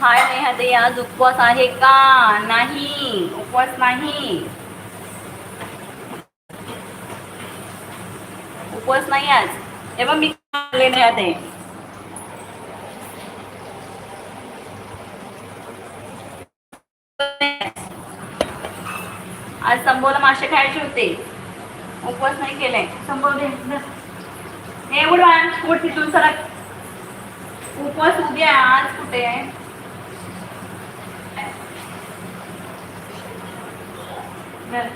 हाय नेहा ते आज उपवास आहे का? नाही उपवास नाही. उपवास नाही आज. हे बघ मी खाल्ले नेहा ते आज संभवला मासे खायचे होते. उपवास नाही केलाय संभव दे धर. हे बाळा, उठ तिथून सरक. उपवास उद्या आज कुठे आहे धर.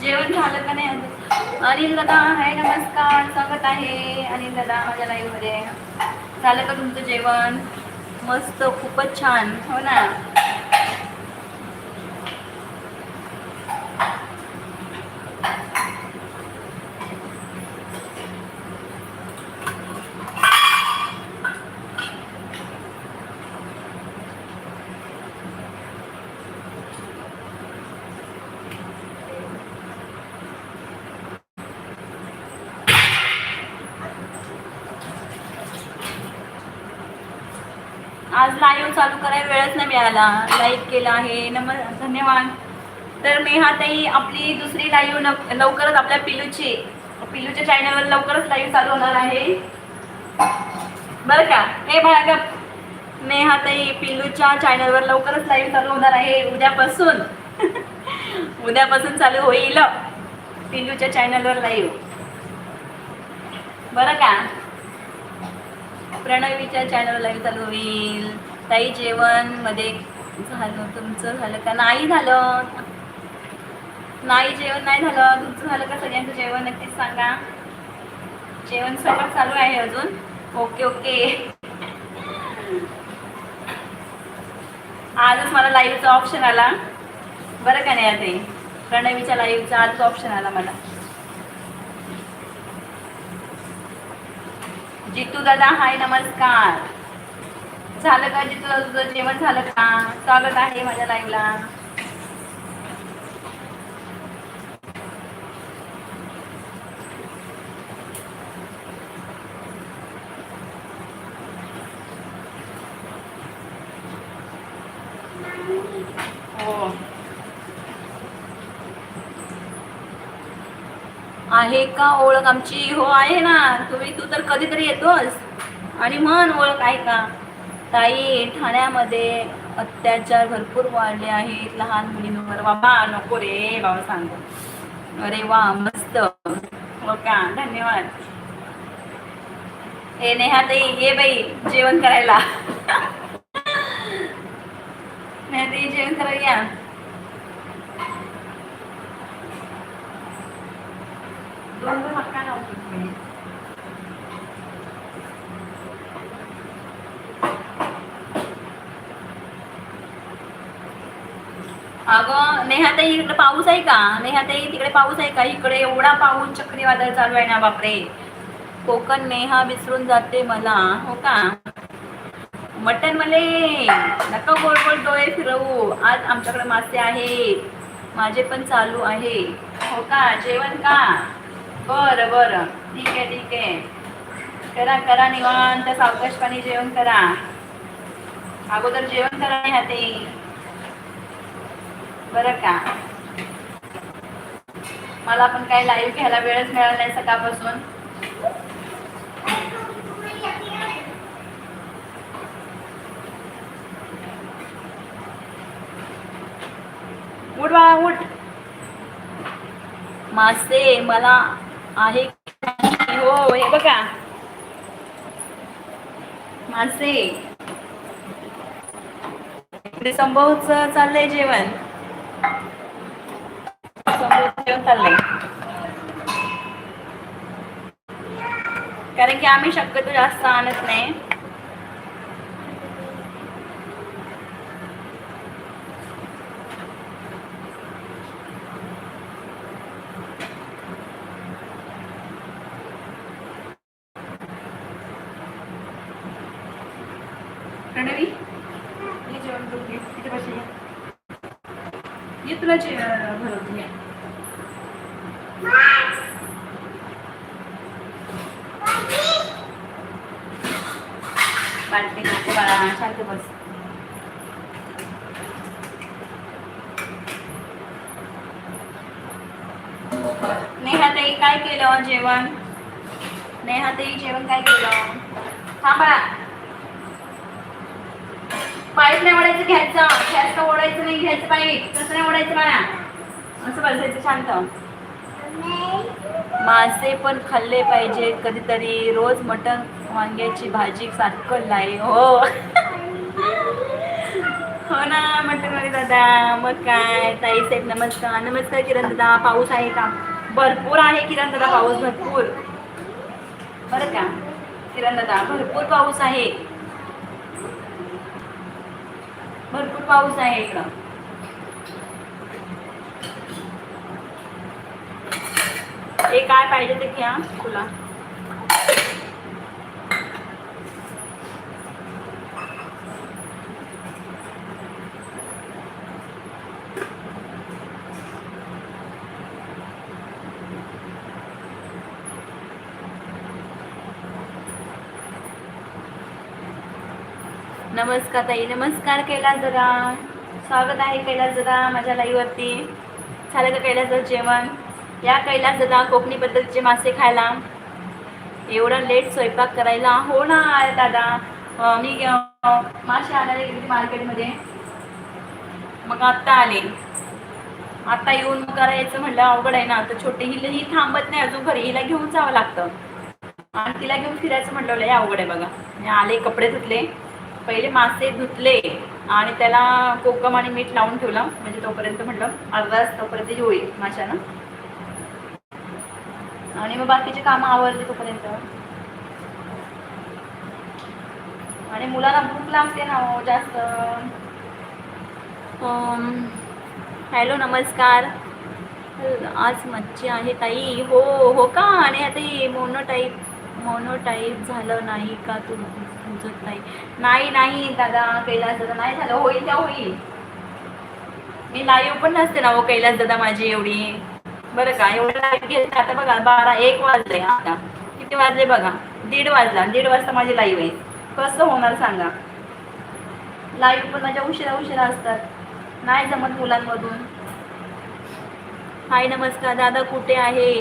जेवण झालं का नाही अजून? अनिल दादा हाय नमस्कार स्वागत आहे अनिल दादा माझ्या लाईव्हमध्ये. झालं का तुमचं जेवण? मस्त खूपच छान. हो ना? आज लाईव्ह चालू करायला वेळच नाही मिळाला. लाईक केला आहे. नम धन्यवाद. तर मेहाताई आपली दुसरी लाईव्ह लवकरच आपल्या पिलूची पिलूच्या चॅनलवर लवकरच लाईव्ह चालू होणार आहे. बरं का? हे बघा नेहाताई पिलूच्या चॅनलवर लवकरच लाईव्ह चालू होणार आहे. उद्यापासून. उद्यापासून चालू होईल. पिलूच्या चॅनलवर लाईव्ह बरं का? प्रणवीच्या चॅनल लाईव्ह चालू होईल. ताई जेवणमध्ये झालं तुमचं झालं का? नाही झालं. नाही जेवण नाही झालं. तुमचं झालं का सगळ्यांचं जेवण? नक्कीच सांगा. जेवण स्वयंपाक चालू आहे अजून. Okay okay. आजच मला लाईव्हचा ऑप्शन आला. बरं का नाही आता? प्रणवीच्या लाईव्हचा आजच ऑप्शन आला मला. जितू दादा हाय नमस्कार. झालं का जितू दादा तुझं जेवण झालं का? स्वागत आहे माझ्या लाईव्हला हो आहे का ओळख आमची? हो आहे ना. तुम्ही तू तर कधीतरी येतोस. आणि म्हण ओळख आहे का? ताई ठाण्यामध्ये अत्याचार भरपूर वाढले आहेत. लहान मुलींवर. बाबा नको रे बाबा सांगतो अरे वा मस्त. हो का? धन्यवाद. हे नेहा ताई ये बाई जेवण करायला. नेहा ताई जेवण करायला या. दोन दोन हक्का अगं नेहाताई इकडे पाऊस आहे का? नेहाताई तिकडे पाऊस आहे का? इकडे एवढा पाऊस चक्रीवादळ चालू आहे ना बापरे. कोकण नेहा विसरून जाते मला हो का? मटन मले. नका गोल गोल डोळे फिरवू. आज आमच्याकडे मासे आहे माझे पण चालू आहे. हो का? जेवण का? बरं बरं. ठीक आहे ठीक आहे. करा करा निवांत. सावकाशपणे जेवण करा. अगोदर जेवण करा हाते बरं का? मला पण काही लाईव्ह घ्यायला वेळच मिळाला नाही सकाळपासून. उठ बाळा उठ. मासे मला आहे हो हे बघा. मासे. इकडे संभवच चाललंय जेवण. जेवण चाललंय. कारण की आम्ही शक्यतो जास्त आणत नाही प्रणवी ये जेवण करून घे तिथे बस ये. ये तुला जे भरवते ये. बारके नको बाळा शांत बस नेहाताई काय केलं जेवण नेहाताई जेवण काय केलं? हा पाईप नाही ओढायचं घ्यायचं. जास्त ओढायचं नाही घ्यायचं पाईप. कसं नाही ओढायचं बाळा असं बसायचं शांत. मासे पण खाल्ले पाहिजे कधीतरी रोज मटण वांग्याची भाजी सारखं लाई हो. हो ना मटण वाली दादा. मग काय? ताई साहेब नमस्कार. नमस्कार किरण दादा. पाऊस आहे का? भरपूर आहे किरण दादा. पाऊस भरपूर. बरं का? किरण दादा भरपूर पाऊस आहे. भरपूर पाऊस आहे इकडं. हे काय पाहिजे ते घ्या तुला नमस्कार ताई नमस्कार कैलास दादा. स्वागत आहे कैलास दादा माझ्या लाईव्हवरती झालं का कैलास दादा जेवण? या कैलास दादा कोकणी पद्धतीचे मासे खायला. एवढा लेट स्वयंपाक करायला. हो ना दादा. मी मासे आणायला गेली मार्केटमध्ये. मग आत्ता आले. आता येऊन करायचं म्हटलं अवघड आहे ना. तर छोटी हिला ही थांबत नाही अजून. घरी हिला घेऊन जावं लागतं. आणि तिला घेऊन फिरायचं म्हटलं हे अवघड आहे बघा. आले कपडे धुतले. पहिले मासे धुतले आणि त्याला कोकम आणि मीठ लावून ठेवलं. म्हणजे तोपर्यंत म्हटलं अर्धा तोपर्यंत होईल माशानं. आणि मग बाकीचे कामं आवरले तोपर्यंत. आणि मुलाला भूक लागते ना हो, जास्त. हॅलो नमस्कार. आज मच्छी आहे ताई. हो हो का? आणि आता ही मोनोटाईप मोनोटाईप झालं नाही का तू तुझं नाही. नाही नाही दादा कैलास दादा नाही झालं. होईल त्या होईल. मी लाईव्ह पण नसते ना हो कैलास दादा माझी एवढी. बरं का एवढं लाईव्ह घेत आता बघा बारा एक वाजले आता किती वाजले बघा? दीड वाजला. दीड वाजता माझी लाईव्ह आहे. कसं होणार सांगा? लाईव्ह पण माझ्या उशिरा उशिरा असतात. नाही जमत मुलांमधून. हाय नमस्कार. दादा कुठे आहे?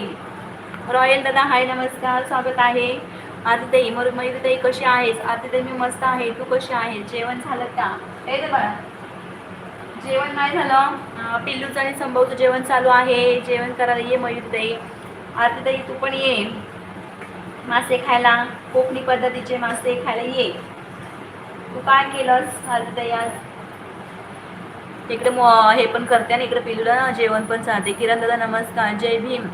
रॉयल दादा हाय नमस्कार. स्वागत आहे. आरतीताई मर कशी आहेस? आरतीताई मी मस्त आहे. तू कशी आहे जेवण झालं का? हे बाळा. जेवण नाही झालं. पिल्लूचं आणि संभवचं जेवण चालू आहे. जेवण करायला ये मयुरीताई. आरतीताई तू पण ये. मासे खायला. कोकणी पद्धतीचे मासे खायला ये. तू काय केलंस आरतीताई आज? इकडे हे पण करते आणि इकडे पिल्लूला जेवण पण चालते. किरण दादा नमस्कार. जय भीम.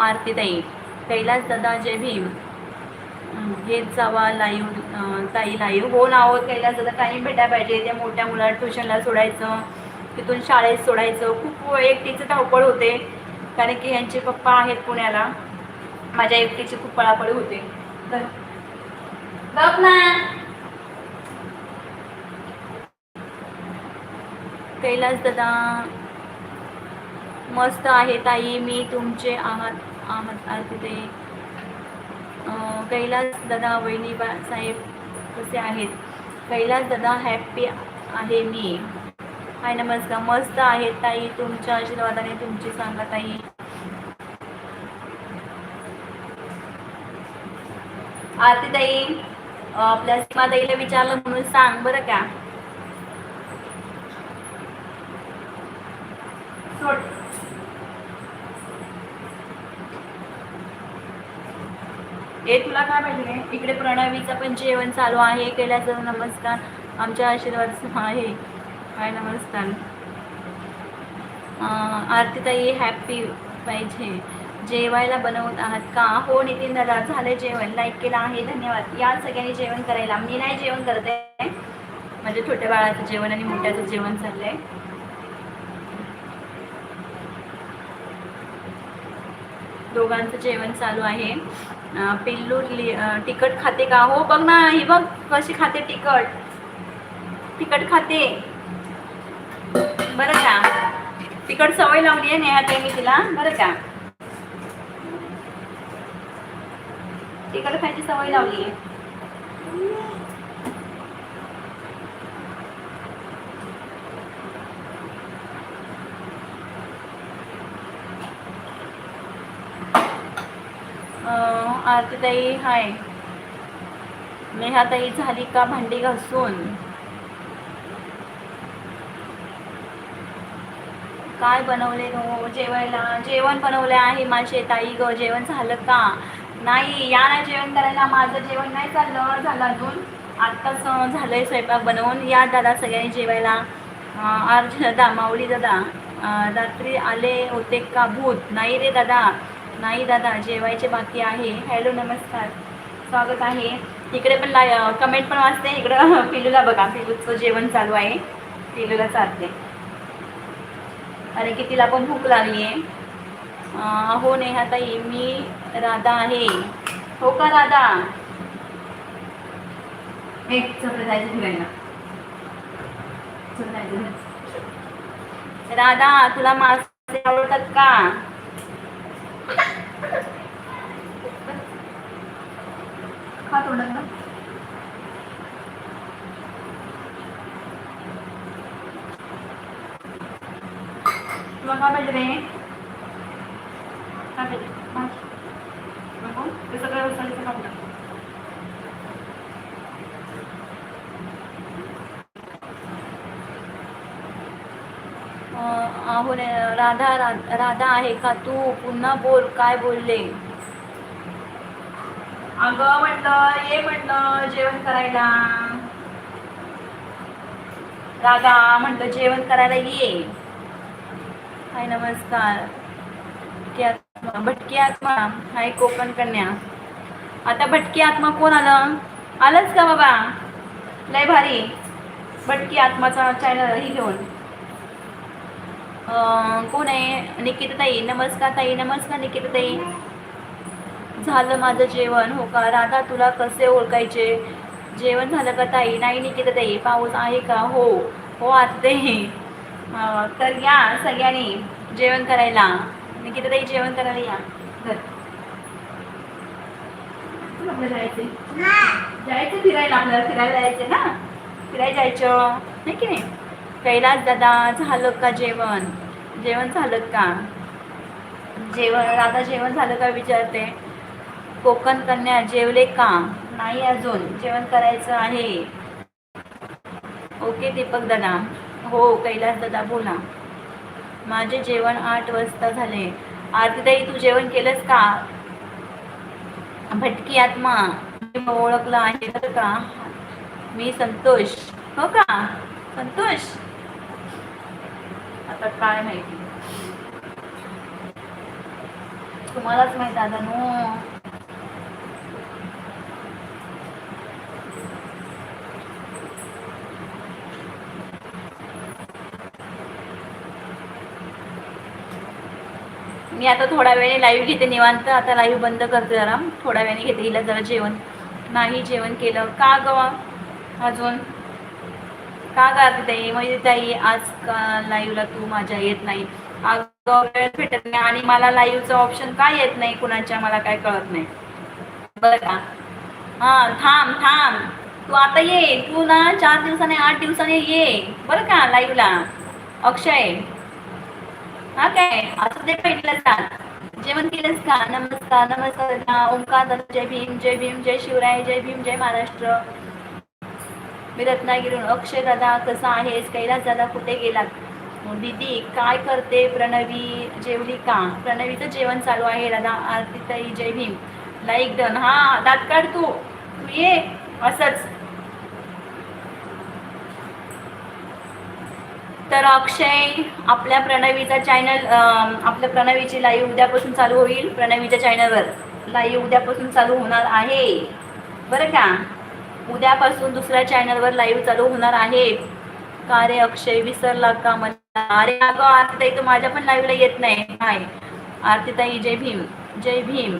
आरतीताई. कैलास दादा जय भीम. येत जावा लाईव्ह ताई लाईव्ह हो ना हो कैलास दादा टाईम भेटायला पाहिजे. त्या मोठ्या मुलाला ट्युशनला सोडायचं तिथून शाळेत सोडायचं. खूप एकटीचं धावपळ होते कारण की यांचे पप्पा आहेत पुण्याला. माझ्या एकटीची खूप पळापळ होते. तर ना. कैलास दादा मस्त आहे ताई. मी तुमचे आहात आहात तिथे. कैलास दादा वहिनी बा साहेब कसे आहेत? कैलास दादा हॅप्पी आहे मी. हाय नमस्कार. मस्त आहे ताई. तुमच्या आशीर्वादाने तुमची सांगा ताई. आरती ताई आपल्या सीमाताईला विचारलं म्हणून सांग बरं का. हे तुला काय पाहिजे इकडे प्रणवीचं पण जेवण चालू आहे. केल्याचं नमस्कार. आमच्या आशीर्वाद आहे. हाय नमस्कार. आरतीताई हॅपी पाहिजे. जेवायला बनवत आहात का? हो नितीन दादा झालं जेवण. लाईक केलं आहे. धन्यवाद. या सगळ्यांनी जेवण करायला. मी नाही जेवण करत आहे. माझ्या छोट्या बाळाचं जेवण आणि मोठ्याचं जेवण चाललंय. दोघांचं जेवण चालू आहे. पिल्लू तिखट खाते का? हो बघ ना ही बघ कशी खाते तिखट. तिखट खाते. बरं का? तिखट सवय लावली आहे नेहाते मी तिला. बरं का? तिखट खायची सवय लावली आहे. आरतीताई हाय. नेहाताई झाली का भांडी घासून? काय बनवले नो? जेवायला जेवण बनवले आहे माझे ताई ग. जेवण झालं का? नाही या ना जेवण करायला. माझं जेवण नाही चाललं. झालं अजून. आत्ताच अं, झालंय स्वयंपाक बनवून. या दादा सगळ्यांनी जेवायला. अर्ज अर्जुन दादा माऊली दादा रात्री आले होते का भूत? नाही रे दादा. नाही दादा जेवायचे बाकी आहे. हॅलो नमस्कार. स्वागत आहे. इकडे पण लाय कमेंट पण वाचते. इकडं पिलूला बघा पिलूचं जेवण चालू आहे. पिलूला चालते. अरे की तिला पण भूक लागली आहे नाही हो आता नेहाताई मी राधा आहे. हो का राधा? एक चल जायचं फिरायला. राधा तुला मासे आवडतात का? खा थोडं ना? तुला काय पाहिजे रे? काय पाहिजे? भात. ते सगळं उचलायचं का रे, राधा राधा आहे का तू? पुन्हा बोल काय बोलले? अगं म्हटलं ये म्हटलं जेवण करायला. राधा म्हटलं जेवण करायला ये. हाय नमस्कार. भटकी आत्मा हाय कोकण कन्या. आता भटकी आत्मा कोण आलं? आलंच का बाबा? लय भारी. भटकी आत्माचा चॅनल ही घेऊन. कोण आहे? निकिता ताई नमस्कार ताई नमस्कार निकिता ताई झालं माझं जेवण हो का? राधा तुला कसे ओळखायचे? जेवण झालं का ताई? नाही निकिता ताई पाऊस आहे का? हो हो आते तर या सगळ्यांनी जेवण करायला. निकिता ताई जेवण करायला या. घर जायचे जायचं फिरायला आपल्याला फिरायला जायचं ना? फिरायला जायचं. नाही की नाही? कैलास दादा झालं का जेवण? जेवण झालं का? जेवण दादा जेवण झालं का विचारते. कोकण कन्या जेवले का? नाही अजून जेवण करायचं आहे. ओके दीपक दादा. हो कैलास दादा बोला. माझे जेवण आठ वाजता झाले. आरतीताई तू जेवण केलंस का? भटकी आत्मा. मी ओळखलं आहे का? मी संतोष. हो का? संतोष? आता काय माहिती? तुम्हालाच माहीत आता नो. मी आता थोड्या वेळाने लाईव्ह घेते निवांत. आता लाईव्ह बंद करते जरा थोड्या वेळाने घेते हिला जरा जेवण. नाही जेवण केलं. का गवा अजून? का करते ताई म्हणजे ताई आज का लाईव्हला तू माझ्या येत नाही? अगं वेळ भेटत नाही आणि मला लाईव्हचं ऑप्शन का येत नाही? कुणाच्या? मला काय कळत नाही. बरं का? हां थांब थांब. तू आता ये. तू ना चार दिवसाने आठ दिवसाने ये. बरं का लाईव्हला अक्षय. हा काय? असं ते पहिलं जात जेवण केलंस का? नमस्कार नमस्कार. ओंकार जय भीम जय भीम जय शिवराय जय भीम जय महाराष्ट्र. मी रत्नागिरीहून अक्षय दादा कसा आहेस? कैलास दादा कुठे गेलात? दीदी काय करते प्रणवी जेवली का? प्रणवीचं जेवण चालू आहे दादा. आरतीताई जय भीम. लाईक डन हा दात काढ तू. तू ये. असंच. तर अक्षय आपल्या प्रणवीचा चॅनल आपल्या प्रणवीची लाईव्ह उद्यापासून चालू होईल. प्रणवीच्या चॅनलवर लाईव्ह उद्यापासून चालू होणार आहे. बरं का? उद्यापासून दुसऱ्या चॅनलवर लाईव्ह चालू होणार आहे. का रे अक्षय विसरला का मला अरे अगं आरतीताई तू माझ्या पण लाईव्हला येत नाही. हाय. आरतीताई जय भीम. जय भीम.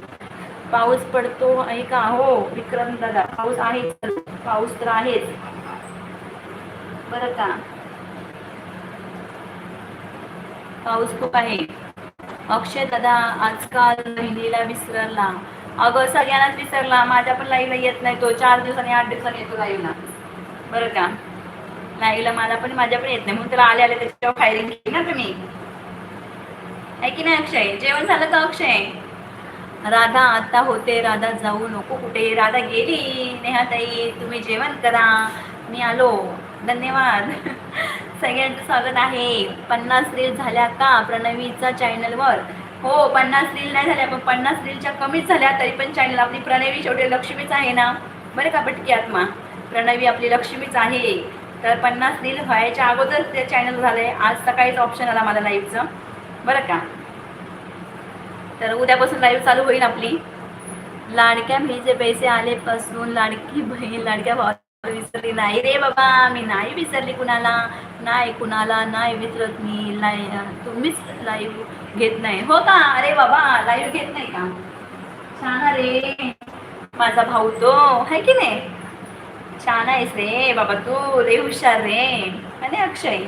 पाऊस पडतो आहे का? हो विक्रम दादा पाऊस आहे. पाऊस तर आहेच. बरं का? पाऊस खूप आहे. अक्षय दादा आजकाल बहिणीला विसरला. अगं सगळ्यांनाच विसरला. माझ्या पण लाईला येत नाही तो. चार दिवसांनी आठ दिवसांनी येतो लाईला. बरं का? लाईला मला पण माझ्या पण येत नाही. म्हणून तुला आले आले त्याच्यावर फायरिंग केली ना तुम्ही. आहे की नाही अक्षय? जेवण झालं का अक्षय? राधा आता होते. राधा जाऊ नको कुठे? राधा गेली. नेहाताई तुम्ही जेवण करा. मी आलो. धन्यवाद. सगळ्यांचं स्वागत आहे. पन्नास रील झाल्या का? प्रणवीचा चॅनलवर हो पन्नास रील नाही झाल्या पण पन्नास रीलच्या कमीच झाल्या तरी पण चॅनल आपली प्रणवी शेवटी लक्ष्मीच आहे ना? बरं का पटकी आत्मा? प्रणवी आपली लक्ष्मीच आहे. तर पन्नास रील व्हायच्या अगोदर ते चॅनल झालं आहे आज सकाळीच ऑप्शन आला मला लाईव्हचं बरं का? तर उद्यापासून लाईव्ह चालू होईल आपली. लाडक्या बहिणीचे पैसे आलेपासून लाडकी बहीण लाडक्या भावाला विसरली नाही रे बाबा मी नाही विसरली कुणाला. नाही कुणाला नाही विसरत मी लाई तुम्हीच लाईव्ह घेत नाही. हो का? अरे बाबा लाईव्ह घेत नाही का? छान रे. माझा भाऊ तो है की नाही? छान आहेस रे बाबा तू रे हुशार रे. आणि अक्षय?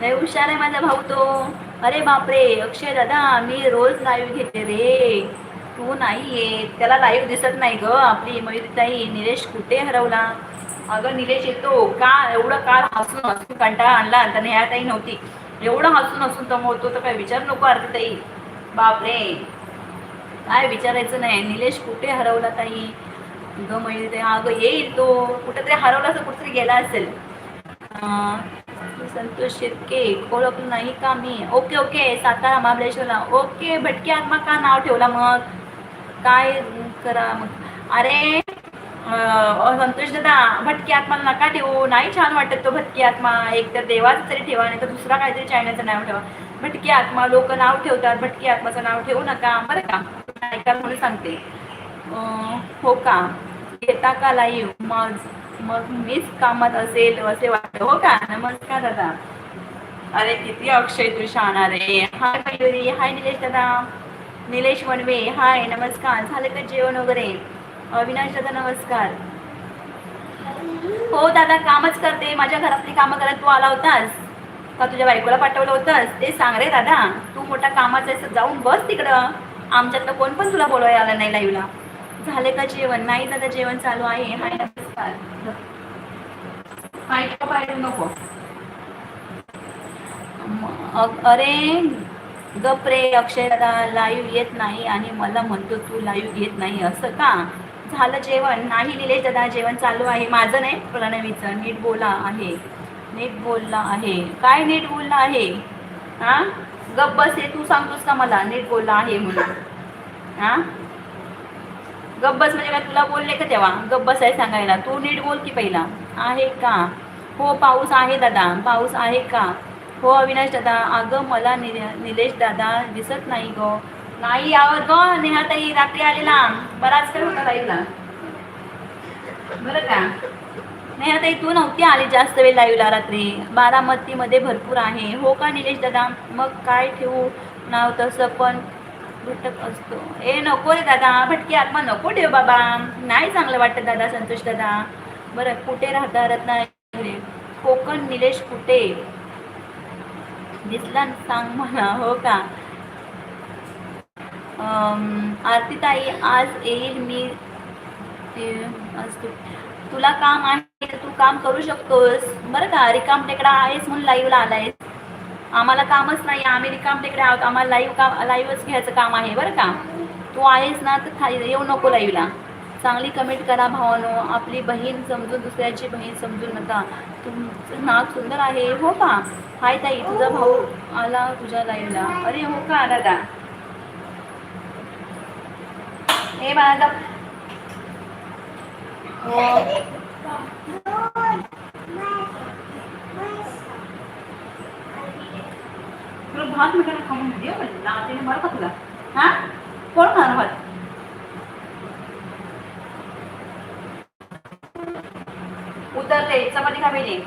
लय हुशार आहे माझा भाऊ तो. अरे बापरे अक्षय दादा मी रोज लाईव्ह घेते रे. तू नाही येत. त्याला लाईव्ह दिसत नाही ग. आपली मयुरीताई निलेश कुठे हरवला? अगं निलेश येतो. का एवढं काल हसून हसून कंटाळा आणला? त्याने ह्या ताई नव्हती. एवढं हसून हसून तमवतो तर काय विचार नको आरती ताई. बापरे. काय विचारायचं नाही. निलेश कुठे हरवला ताई? ग मयुरी अगं येईल तो कुठेतरी हरवला असं कुठेतरी गेला असेल. अं, संतोष शिर्के ओळखलं नाही का मी? ओके ओके सातारा महाबळेश्वरला. ओके भटकी आत्मा का नाव ठेवला मग? काय करा मग? अरे संतोष दादा भटकी आत्मा नका ठेवू. नाही छान वाटत तो भटकी आत्मा. एक तर देवाचं तरी ठेवा नाही तर दुसरा काहीतरी चायनाचं नाव ठेवा. भटकी आत्मा लोक नाव ठेवतात. भटकी आत्माचं नाव ठेवू नका. बरं का? ऐका म्हणून सांगते. हो का? येता का लाईव्ह मग मग मीच कामात असेल असे वाटतं. हो का? नमस्कार दादा. अरे किती अक्षय तू शहाणा रे. हाय मयुरी हाय निलेश दादा. निलेश वनवे हाय नमस्कार. झालं का जेवण वगैरे? अविनाश दादा नमस्कार. हो दादा कामच करते. माझ्या घरातली कामं करत तू आला होतास? का तुझ्या बायकोला पाठवलं होतंस? ते सांग रे दादा. तू मोठा कामाचं आहेस, जाऊन बस तिकडं. आमच्यातलं कोण पण तुला बोलवायला आलं नाही लाईव्हला झाले का जेवण? नाही दादा जेवण चालू आहे. हाय नमस्कार. पाहिजे नको? अरे गप रे अक्षय दादा लाईव्ह येत नाही आणि मला म्हणतो तू लाईव्ह येत नाही. असं का? झालं जेवण. नाही निलेश दादा जेवण चालू आहे. माझं नाही प्रणवीचं. नीट बोला आहे. नीट बोलला आहे. काय नीट बोलला आहे? हा गप बस हे तू सांगतोस का मला? नीट बोलला आहे म्हणून. हा गब्बस म्हणजे काय? तुला बोलले का तेव्हा? गब्बस आहे सांगायला. तू नीट बोल की पहिला. आहे का? हो पाऊस आहे दादा. पाऊस आहे का? हो अविनाश दादा. अगं मला नि- निलेश दादा दिसत नाही ग. नाही यावं ग. नेहाताई रात्री आलेला. बराच काय होता लाईव्हला. बरं का? नेहाताई तू नव्हती आली जास्त वेळ लाईव्हला रात्री. बारामतीमध्ये भरपूर आहे. हो का निलेश दादा? मग काय ठेवू? नाव तसं पण भटक असतो. ए नको रे दादा भटकी आत्मा नको ठेव बाबा. नाही चांगलं वाटतं दादा संतोष दादा. बरं कुठे राहता रत्नागिरी कोकण निलेश कुठे? दिसला सांग मला हो का? आरती ताई आज येईल मी आज तुला काम आहे तर तू काम करू शकतोस. बरं का रिकाम टेकडा आहेस म्हणून लाईव्हला आलायस. आम्हाला कामच नाही आम्ही रिकाम तिकडे आहोत आम्हाला लाईव्ह काम लाईव्हच घ्यायचं काम आहे बरं का? तू आहेस ना तर खाली येऊ नको लाईव्हला चांगली कमेंट करा भावानो आपली बहीण समजून दुसऱ्याची बहीण समजून नका तुमचं नाव सुंदर आहे हो का? हाय ताई तुझा भाऊ आला तुझ्या लाईव्हला अरे हो का दादा? हे बाळा हो. तुला भात मिठाने खाऊन दे लावते बरं का तुला हा? कोण खाणार भात? उतरते चपाती खावे नाही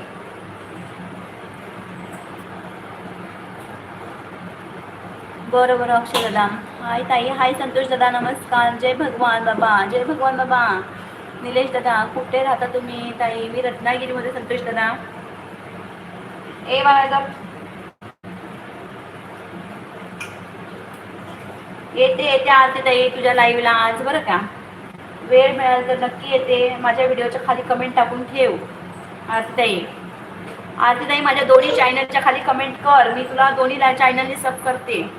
बरं बरं अक्षय दादा. हाय ताई हाय संतोष दादा नमस्कार. जय भगवान बाबा जय भगवान बाबा. निलेश दादा कुठे राहता तुम्ही? ताई मी रत्नागिरीमध्ये संतोष दादा. ए बाळा येते येते आरती ताई तुझ्या लाईव्हला आज बरं का? वेळ मिळाला तर नक्की येते. माझ्या व्हिडिओच्या खाली कमेंट टाकून ठेव. आरती आरतीताई. आरतीताई माझ्या दोन्ही चॅनलच्या खाली कमेंट कर. मी तुला दोन्ही चॅनलने सब करते.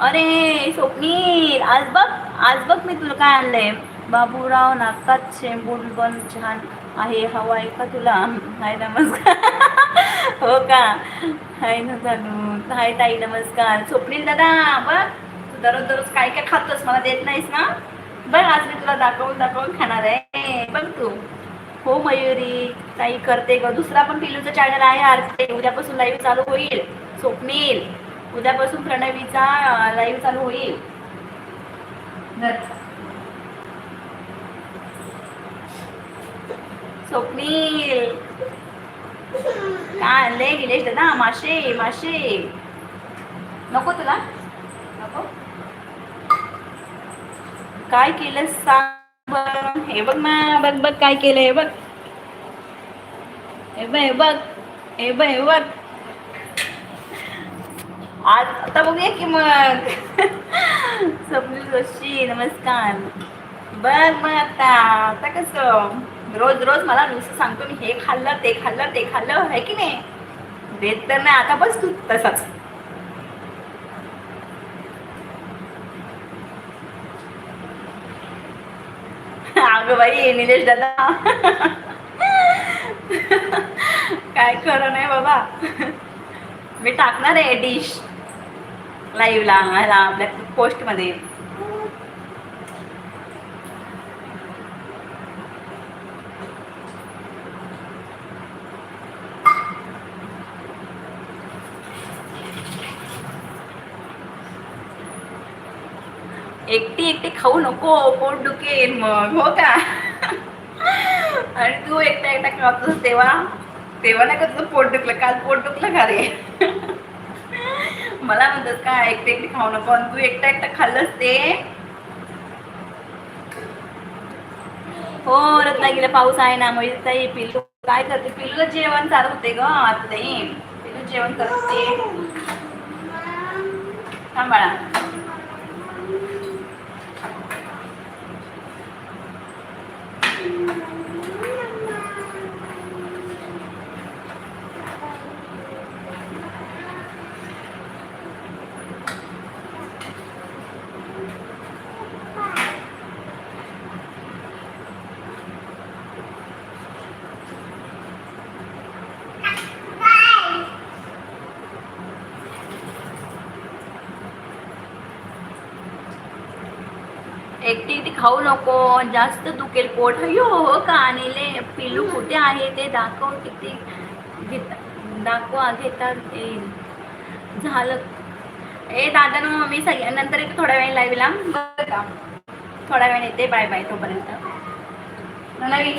अरे स्वप्नील आज बघ. आज बघ मी तुला काय आणलंय. बाबूराव नाकात शेंबूड पण छान आहे. हवा आहे का तुला? हाय नमस्कार. हो का? हाय ना चालू हाय ताई नमस्कार. स्वप्नील दादा? बघ तू दररोज दररोज काय काय खातोस? मला देत नाहीस ना? बघ आज मी तुला दाखवून दाखवून खाणार आहे. बघ तू. हो मयुरी. ताई करते ग. दुसरा पण पिलूचा चॅनल आहे आरते उद्यापासून लाईव्ह चालू होईल. स्वप्नील उद्यापासून प्रणवीचा लाईव्ह चालू होईल. स्वप्नील. काय आणले निलेश दादा मासे मासे नको तुला. नको. काय केलं सांग हे बघ ना बघ बघ काय केलं हे बघ. हे बघ हे बघ. हे बघ हे बघ. आज आता बघूया की मग. स्वप्नील जोशी नमस्कार. बघ मग आता. आता कसं? रोज रोज मला नुसतं सांगतो मी हे खाल्लं ते खाल्लं ते खाल्लं आहे की नाही? देत तर नाही आता बस तू तसाच. अगं बाई निलेश दादा. काय खरं नाही बाबा. मी टाकणार आहे डिश लाईव्हला ह्याला आपल्या पोस्टमध्ये एकटी खाऊ नको पोट दुखेल मग हो का? आणि तू एकटा एकटा खातोस तेव्हा? तेव्हा नाही का तुझं पोट दुखलं काल पोट दुखलं का रे मला म्हणतात का एकटे एकटे खाऊ नको आणि तू एकटा एकटा खाल्लंस ते? हो रत्नागिरीला पाऊस आहे ना म्हणजे ताई पिल्लू काय करते? पिल्लू जेवण चालू होते ग आता ताई. पिल्लू जेवण करते थांब खाऊ नको जास्त दुखेल. पोट हयो हो का आणले पिल्लू कुठे आहे ते दाखव किती घेत दाखवा घेतात येईल. झालं. ए दादा ना मी सगळ्या नंतर एक थोड्या वेळ लाईव्हला बरं का थोडा वेळ येते. बाय बाय तोपर्यंत. नवी